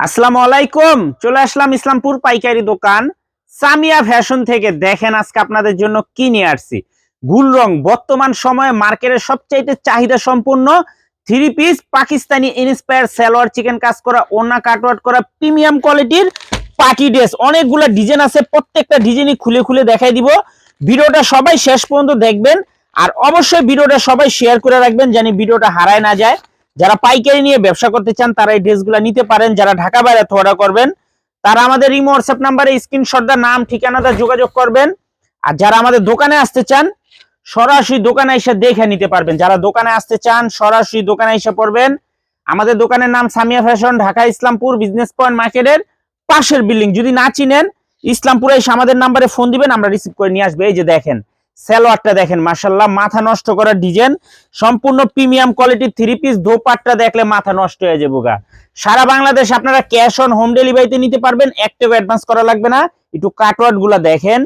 আসসালামু আলাইকুম, চলে আসলাম ইসলামপুর পাইকারি দোকান। সামিয়া ফ্যাশন থেকে দেখেন আজকে আপনাদের জন্য কি নিয়ে আসছি। গুল রং, বর্তমান সময়ে মার্কেটের সবচাইতে চাহিদা সম্পূর্ণ three piece Pakistani inspire salwar chikan কাজ করা ওনা কাটওয়ার্ট করা প্রিমিয়াম কোয়ালিটির পার্টি ড্রেস। অনেকগুলো ডিজাইন আছে, প্রত্যেকটা ডিজাইনই খুলে খুলে দেখাই দিব। ভিডিওটা সবাই শেষ পর্যন্ত দেখবেন, আর অবশ্যই ভিডিওটা সবাই শেয়ার করে রাখবেন জানি ভিডিওটা হারায় না যায়। যারা পাইকারি নিয়ে ব্যবসা করতে চান, তারা এই ড্রেসগুলো নিতে পারেন। যারা ঢাকা বাইরে অর্ডার করবেন, তারা আমাদের ইমো, হোয়াটসঅ্যাপ নাম্বারে স্ক্রিনশটটা নাম ঠিকানাটা যোগাযোগ করবেন। আর যারা আমাদের দোকানে আসতে চান, সরাসরি দোকানে এসে দেখে নিতে পারবেন। যারা দোকানে আসতে চান, সরাসরি দোকানে এসে পড়বেন। আমাদের দোকানের নাম Samia fashion, Dhaka Islampur business point মার্কেটের পাশের বিল্ডিং। যদি না চিনেন, ইসলামপুরে এসে আমাদের নাম্বারে ফোন দিবেন, আমরা রিসিভ করে নিয়ে আসবে। এই যে দেখেন সালোয়ারটা দেখেন মাসাল্লাহ মাথা নষ্ট করার ডিজাইন, সম্পূর্ণ প্রিমিয়াম কোয়ালিটির থ্রি পিস, দোপাট্টা দেখলে মাথা নষ্ট হয়ে যাব গা। সারা বাংলাদেশ আপনারা ক্যাশ অন হোম ডেলিভারিতে নিতে পারবেন একটাও অ্যাডভান্স করা লাগবে না। একটু কাটওয়ার্ডগুলা দেখেন,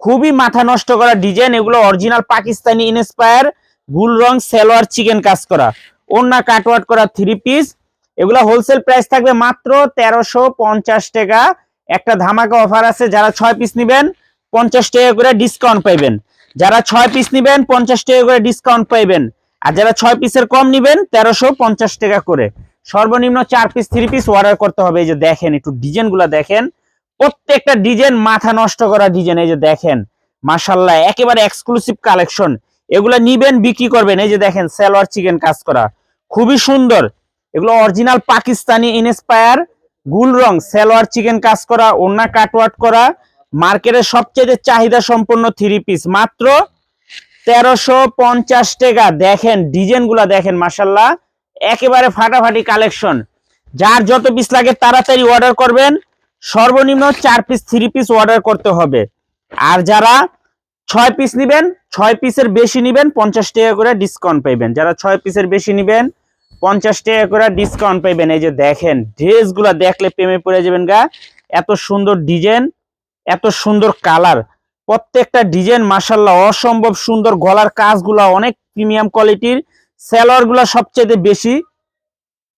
খুবই মাথা নষ্ট করা ডিজাইন, এগুলো অরিজিনাল পাকিস্তানি ইনস্পায়ার গুল রং, সালোয়ার চিকেন কাজ করা। অন্য কাটওয়ার্ড করা থ্রি পিস, এগুলো হোলসেল প্রাইস থাকবে মাত্র তেরোশো পঞ্চাশ টাকা। একটা ধামাকা অফার আছে, যারা ছয় পিস নেবেন, পঞ্চাশ টাকা করে ডিসকাউন্ট পাইবেন। যারা ছয় পিস নিবেন, পঞ্চাশ টাকা করে ডিসকাউন্ট পাইবেন। আর যারা ছয় পিসের কম নিবেন, তেরোশো পঞ্চাশ টাকা করে। সর্বনিম্ন চার পিস থ্রি পিস অর্ডার করতে হবে। এই যে দেখেন, একটু ডিজাইনগুলা দেখেন। প্রত্যেকটা ডিজাইন মাথা নষ্ট করা ডিজাইন এই যে দেখেন। মাসাল্লাহ একেবারে এক্সক্লুসিভ কালেকশন এগুলা নিবেন, বিক্রি করবেন। এই যে দেখেন, সালোয়ার চিকেন কাজ করা। খুবই সুন্দর। এগুলো অরিজিনাল পাকিস্তানি ইনস্পায়ার গুল রং, সালোয়ার চিকেন কাজ করা ওন্না কাটওয়ার্ট করা। মার্কেটের সবচেয়ে চাহিদা সম্পন্ন থ্রি পিস মাত্র তেরোশো পঞ্চাশ টাকা। দেখেন ডিজাইনগুলা দেখেন মাসাল্লাহ একেবারে ফাটাফাটি কালেকশন যার যত পিস লাগে তাড়াতাড়ি অর্ডার করবেন। সর্বনিম্ন চার পিস থ্রি পিস অর্ডার করতে হবে। আর যারা ছয় পিস নিবেন, ছয় পিসের বেশি নিবেন, পঞ্চাশ টাকা করে ডিসকাউন্ট পাইবেন। যারা ছয় পিসের বেশি নিবেন, পঞ্চাশ টাকা করে ডিসকাউন্ট পাইবেন। এই যে দেখেন ড্রেসগুলা দেখলে প্রেমে পড়ে যাবেন গা। এত সুন্দর ডিজাইন এত সুন্দর কালার। প্রত্যেকটা ডিজাইন মাসাল্লাহ অসম্ভব সুন্দর। গলার কাজগুলা অনেক প্রিমিয়াম কোয়ালিটির। গুলা সবচেয়ে বেশি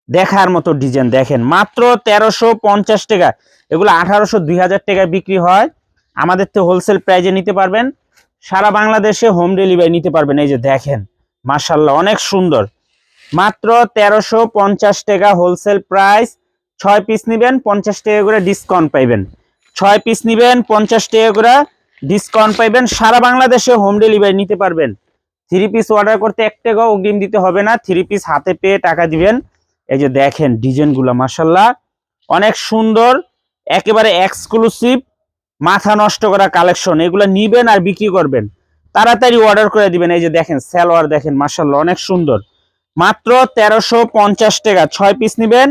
দেখার মতো ডিজাইন দেখেন। মাত্র তেরোশো পঞ্চাশ টাকা। এগুলো আঠারোশো, দুই হাজার টাকায় বিক্রি হয়। আমাদের তো হোলসেল প্রাইজে নিতে পারবেন। সারা বাংলাদেশে হোম ডেলিভারি নিতে পারবেন। এই যে দেখেন মাসাল্লাহ অনেক সুন্দর। মাত্র তেরোশো পঞ্চাশ টাকা হোলসেল প্রাইস ছয় পিস নেবেন, পঞ্চাশ টাকা করে ডিসকাউন্ট পাইবেন। ছয় পিস নিবেন, পঞ্চাশ টাকা করে ডিসকাউন্ট পাইবেন, সারা বাংলাদেশে হোম ডেলিভারি নিতে পারবেন। থ্রি পিস অর্ডার করতে এক অগ্রিম দিতে হবে না থ্রি পিস হাতে পেয়ে টাকা দিবেন। এই যে দেখেন ডিজাইনগুলো মাসাল্লাহ অনেক সুন্দর, একেবারে এক্সক্লুসিভ মাথা নষ্ট করা কালেকশন এগুলো নিবেন আর বিক্রি করবেন। তাড়াতাড়ি অর্ডার করে দিবেন। এই যে দেখেন, সালোয়ার দেখেন মাসাল্লাহ অনেক সুন্দর। মাত্র তেরোশো পঞ্চাশ টাকা, ছয় পিস নিবেন,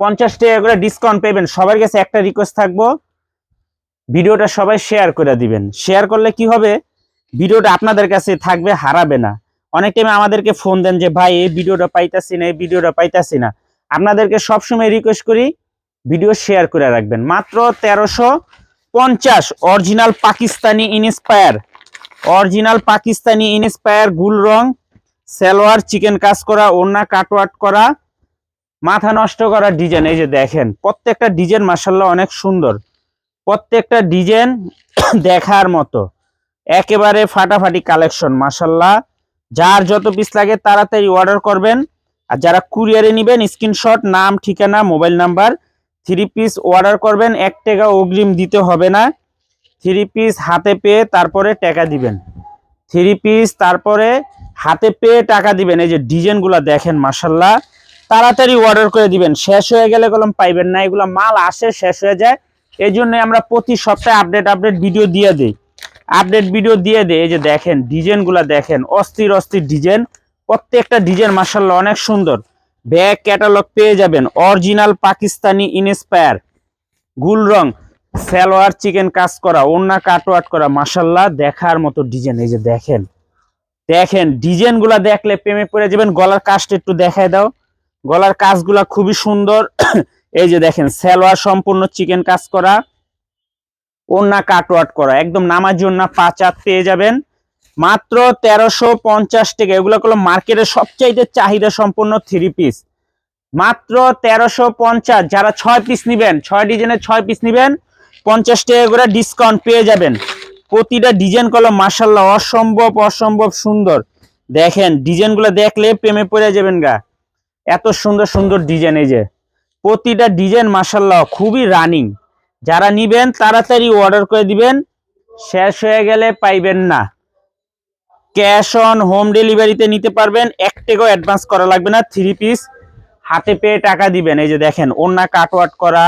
পঞ্চাশ টাকা করে ডিসকাউন্ট পাবেন সবার কাছে একটা রিকোয়েস্ট থাকব ভিডিওটা সবাই শেয়ার করে দিবেন। শেয়ার করলে কি হবে? ভিডিওটা আপনাদের কাছে থাকবে, হারাবে না। অনেক টাইমে আমাদেরকে ফোন দেন যে, ভাই, এই ভিডিওটা পাইতাছি না, এই ভিডিওটা পাইতাছি না। আপনাদেরকে সবসময় রিকোয়েস্ট করি, ভিডিও শেয়ার করে রাখবেন। মাত্র তেরোশো পঞ্চাশ original Pakistani inspire original Pakistani inspire গুল রং, সালোয়ার, চিকেন কাজ করা, ওড়না, কাটওয়াট করা, মাথা নষ্ট করা ডিজাইন এই যে দেখেন, প্রত্যেকটা ডিজাইন মাসাল্লাহ অনেক সুন্দর। প্রত্যেকটা ডিজাইন দেখার মতো। একেবারে ফাটাফাটি কালেকশন মাসাল্লাহ যার যত পিস লাগে তাড়াতাড়ি অর্ডার করবেন। আর যারা কুরিয়ারে নেবেন স্ক্রিনশট নাম, ঠিকানা mobile number three piece order করবেন, এক টাকা অগ্রিম দিতে হবে না। থ্রি পিস হাতে পেয়ে তারপরে টাকা দিবেন। থ্রি পিস তারপরে হাতে পেয়ে টাকা দিবেন। এই যে ডিজাইনগুলো দেখেন মাসাল্লাহ তাড়াতাড়ি অর্ডার করে দিবেন। শেষ হয়ে গেলে কলম পাইবেন না। এগুলো মাল আসে, শেষ হয়ে যায়। এই জন্য আমরা প্রতি সপ্তাহে আপডেট আপডেট ভিডিও দিয়ে দিই। আপডেট ভিডিও দিয়ে দেয় এই যে দেখেন ডিজাইনগুলো দেখেন। অস্থির অস্থির ডিজাইন প্রত্যেকটা ডিজাইন মাসাল্লাহ অনেক সুন্দর। ব্যাগ ক্যাটালগ পেয়ে যাবেন। অরিজিনাল পাকিস্তানি ইনস্পায়ার গুল রং। সালোয়ার, চিকেন কাজ করা ওন্না কাটওয়াট করা মাসাল্লাহ দেখার মতো ডিজাইন এই যে দেখেন। দেখেন ডিজাইনগুলা দেখলে প্রেমে পড়ে যাবেন। গলার কাজটা একটু দেখায় দাও। গলার কাজগুলা খুবই সুন্দর। এই যে দেখেন, সালোয়ার সম্পূর্ণ চিকেন কাজ করা ওন্না কাটওয়াট করা, একদম নামার জন্য পাঁচ হাত পেয়ে যাবেন। মাত্র তেরোশো পঞ্চাশ টাকা, এগুলো হলো মার্কেটের সবচাইতে চাহিদা সম্পূর্ণ থ্রি পিস মাত্র তেরোশো পঞ্চাশ, যারা ছয় পিস নিবেন, ছয় ডিজাইনের ছয় পিস নিবেন, পঞ্চাশ টাকা করে ডিসকাউন্ট পেয়ে যাবেন। প্রতিটা ডিজাইন কলম মার্শাল্লাহ অসম্ভব অসম্ভব সুন্দর। দেখেন, ডিজাইনগুলো দেখলে প্রেমে পড়ে যাবেন গা। এত সুন্দর সুন্দর ডিজাইন এই যে। প্রতিটা ডিজাইন মাসাল্লাহ খুবই রানিং। যারা নিবেন, তাড়াতাড়ি অর্ডার করে দিবেন। শেষ হয়ে গেলে পাইবেন না। ক্যাশ অন হোম ডেলিভারিতে নিতে পারবেন। এক টাকাও অ্যাডভান্স করা লাগবে না। থ্রি পিস হাতে পেয়ে টাকা দিবেন। এই যে দেখেন ওন্না কাটওয়াট করা,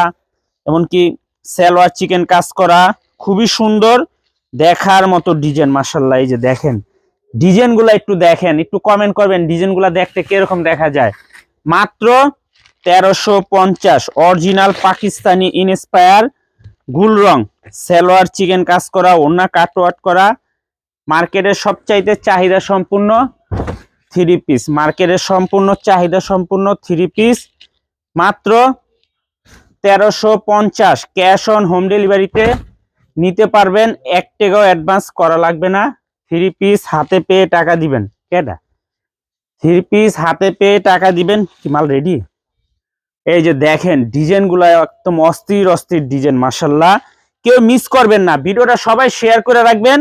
এমনকি সালোয়ার চিকেন কাজ করা, খুবই সুন্দর, দেখার মতো ডিজাইন মাসাল্লাহ এই যে দেখেন, ডিজাইনগুলো একটু দেখেন, একটু কমেন্ট করবেন, ডিজাইনগুলো দেখতে কীরকম দেখা যায়। মাত্র তেরোশো পঞ্চাশ অরিজিনাল পাকিস্তানি ইনস্পায়ার গুল রং, সালোয়ার চিকেন কাজ করা ওন্না কাটওয়াট করা, মার্কেটের সবচাইতে চাহিদা সম্পূর্ণ থ্রি পিস মার্কেটের সম্পূর্ণ চাহিদা সম্পূর্ণ থ্রি পিস মাত্র তেরোশো পঞ্চাশ ক্যাশ অন হোম ডেলিভারিতে নিতে পারবেন, এক টাকাও অ্যাডভান্স করা লাগবে না থ্রি পিস হাতে পেয়ে টাকা দিবেন কেটা থ্রি পিস হাতে পেয়ে টাকা দিবেন, কি মাল রেডি এই যে দেখেন ডিজাইনগুলো একদম অস্থির অস্থির ডিজাইন মাসাল্লাহ কেউ মিস করবেন না। ভিডিওটা সবাই শেয়ার করে রাখবেন।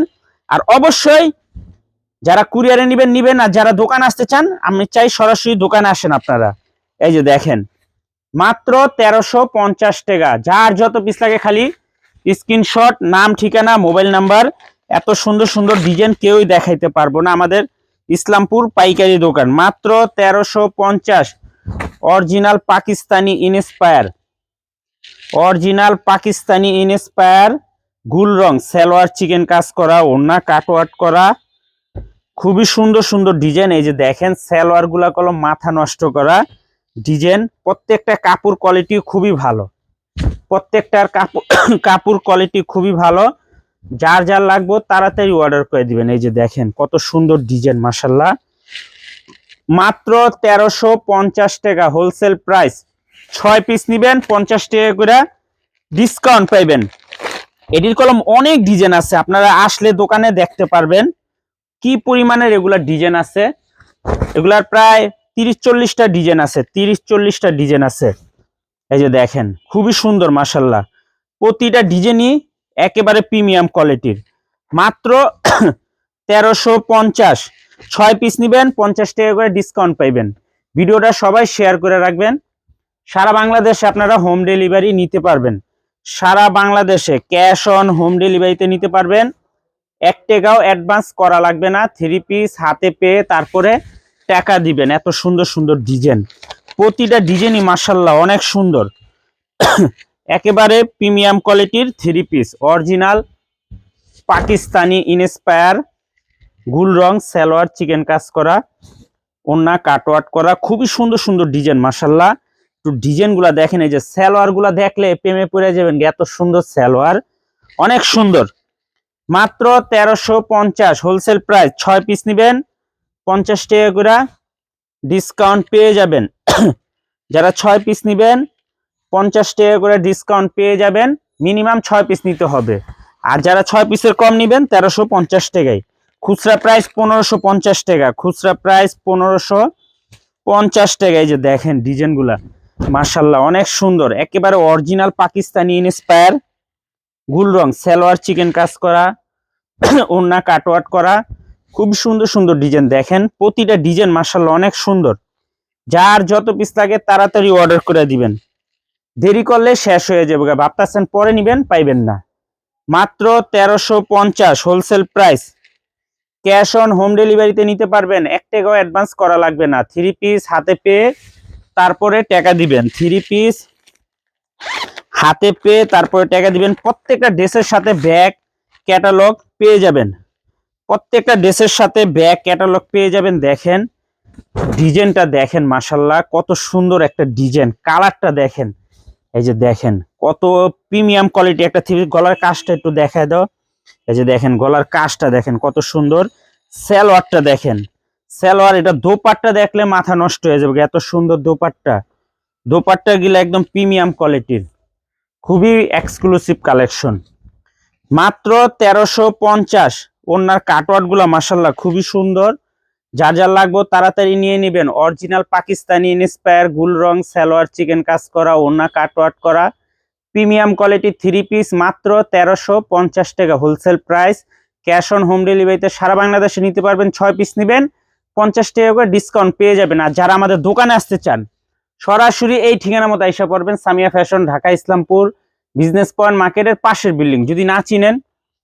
আর অবশ্যই যারা কুরিয়ারে নিবেন নিবেন আর যারা দোকান আসতে চান, আমি চাই সরাসরি দোকানে আসেন আপনারা। এই যে দেখেন, মাত্র তেরোশো পঞ্চাশ টাকা। যার যত পিস লাগে খালি স্ক্রিনশট নাম, ঠিকানা মোবাইল নাম্বার এত সুন্দর সুন্দর ডিজাইন কেউই দেখাইতে পারব না। আমাদের ইসলামপুর পাইকারি দোকান। মাত্র তেরোশো পঞ্চাশ। Original Pakistani inspire. Original Pakistani inspire, গুল রং, সালোয়ার, চিকেন কাজ করা ওন্না কাটওয়াট করা। খুবই সুন্দর সুন্দর ডিজাইন। এই যে দেখেন সালোয়ারগুলা কলম মাথা নষ্ট করা ডিজাইন। প্রত্যেকটা কাপড় কোয়ালিটি খুবই ভালো। প্রত্যেকটার কাপড় কাপড় কোয়ালিটি খুবই ভালো। যার যার লাগবে তাড়াতাড়ি অর্ডার করে দিবেন। এই যে দেখেন, কত সুন্দর ডিজাইন মাসাল্লাহ মাত্র তেরোশো পঞ্চাশ টাকা হোলসেল প্রাইস ছয় পিস নিবেন, পঞ্চাশ টাকা করে ডিসকাউন্ট পাইবেন। এটির কলম অনেক ডিজাইন আছে, আপনারা আসলে দোকানে দেখতে পারবেন কি পরিমাণের এগুলার ডিজাইন আছে। এগুলার প্রায় তিরিশ চল্লিশটা ডিজাইন আছে, তিরিশ চল্লিশটা ডিজাইন আছে। এই যে দেখেন, খুবই সুন্দর মাসাল্লাহ প্রতিটা ডিজাইনই একেবারে প্রিমিয়াম কোয়ালিটির মাত্র তেরোশো পঞ্চাশ। ছয় পিস নিবেন, পঞ্চাশ টাকা করে ডিসকাউন্ট পাইবেন। ভিডিওটা সবাই শেয়ার করে রাখবেন। সারা বাংলাদেশে আপনারা হোম ডেলিভারি নিতে পারবেন। সারা বাংলাদেশে ক্যাশ অন হোম ডেলিভারিতে নিতে পারবেন। এক টাকাও অ্যাডভান্স করা লাগবে না। থ্রি পিস হাতে পেয়ে তারপরে টাকা দিবেন। এত সুন্দর সুন্দর ডিজাইন প্রতিটা ডিজাইনই মার্শাল্লাহ অনেক সুন্দর। একেবারে প্রিমিয়াম কোয়ালিটির three piece original Pakistani inspire গুল রং, সালোয়ার, চিকেন কাজ করা, ওন্না, কাটওয়াট করা, খুবই সুন্দর সুন্দর ডিজাইন মার্শাল্লাহ একটু ডিজাইনগুলা দেখেন, এই যে সালোয়ারগুলা দেখলে প্রেমে পড়ে যাবেন এত সুন্দর সালোয়ার। অনেক সুন্দর। মাত্র তেরোশো পঞ্চাশ হোলসেল প্রাইস ছয় পিস নিবেন, পঞ্চাশ টাকা করে ডিসকাউন্ট পেয়ে যাবেন। যারা ছয় পিস নিবেন, পঞ্চাশ টাকা করে ডিসকাউন্ট পেয়ে যাবেন মিনিমাম ছয় পিস নিতে হবে। আর যারা ছয় পিসের কম নিবেন, তেরোশো পঞ্চাশ টাকায়। খুচরা প্রাইস পনেরোশো পঞ্চাশ টাকা, খুচরা প্রাইস পনেরোশো পঞ্চাশ টাকায় যে দেখেন ডিজাইনগুলা মার্শাল্লাহ অনেক সুন্দর। একেবারে অরিজিনাল পাকিস্তানি ইনস্পায়ার গুল রং, সালোয়ার চিকেন কাজ করা ওন্না কাটওয়াট করা, খুব সুন্দর সুন্দর ডিজাইন দেখেন প্রতিটা ডিজাইন মার্শাল্লাহ অনেক সুন্দর। যার যত পিস লাগে তাড়াতাড়ি অর্ডার করে দিবেন। দেরি করলে শেষ হয়ে যাবে। ভাবতেছেন পরে নিবেন, পাইবেন না। মাত্র তেরোশো পঞ্চাশ wholesale price cash on home ডেলিভারিতে নিতে পারবেন। এক টাকাও অ্যাডভান্স করা লাগবে না। থ্রি পিস হাতে পেয়ে তারপরে টাকা দিবেন। থ্রি পিস হাতে পেয়ে তারপরে টাকা দিবেন। প্রত্যেকটা ড্রেসের সাথে ব্যাগ, ক্যাটালগ পেয়ে যাবেন। প্রত্যেকটা ড্রেসের সাথে ব্যাগ, ক্যাটালগ পেয়ে যাবেন। দেখেন, ডিজাইনটা দেখেন মাসাল্লাহ কত সুন্দর একটা ডিজাইন। কালারটা দেখেন, এই যে দেখেন, কত প্রিমিয়াম কোয়ালিটি একটা থ্রি গলার কাজটা একটু দেখায় দাও। এই যে দেখেন, গলার কাজটা দেখেন, কত সুন্দর সালোয়ারটা দেখেন। সালোয়ার, এটা দোপাট্টা দেখলে মাথা নষ্ট হয়ে যাবে, এত সুন্দর দোপাট্টা। দোপাট্টা গিলা একদম প্রিমিয়াম কোয়ালিটির, খুবই এক্সক্লুসিভ কালেকশন মাত্র তেরোশো পঞ্চাশ, ওনার কাটওয়ার্ডগুলা মাসাল্লাহ খুবই সুন্দর। যা যা লাগবে তাড়াতাড়ি নিয়ে নেবেন। অরিজিনাল পাকিস্তানি ইন্সপায়ার গুল রং সালোয়ার চিকেন কাজ করা, ওনা কাটওয়াট করা। প্রিমিয়াম কোয়ালিটি থ্রি পিস মাত্র তেরোশো পঞ্চাশ টাকা wholesale price. Cash on home ডেলিভারিতে সারা বাংলাদেশে নিতে পারবেন ছয় পিস নেবেন। পঞ্চাশ টাকা করে ডিসকাউন্ট পেয়ে যাবেন। আর যারা আমাদের দোকানে আসতে চান, সরাসরি এই ঠিকানা মতো আইসা পড়বেন Samia fashion, Dhaka, Islampur, business point মার্কেটের পাশের বিল্ডিং। যদি না চিনেন,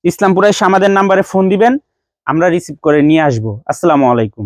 ইসলামপুরে এসে আমাদের নাম্বারে ফোন দিবেন, আমরা রিসিভ করে নিয়ে আসব। আসসালামু আলাইকুম।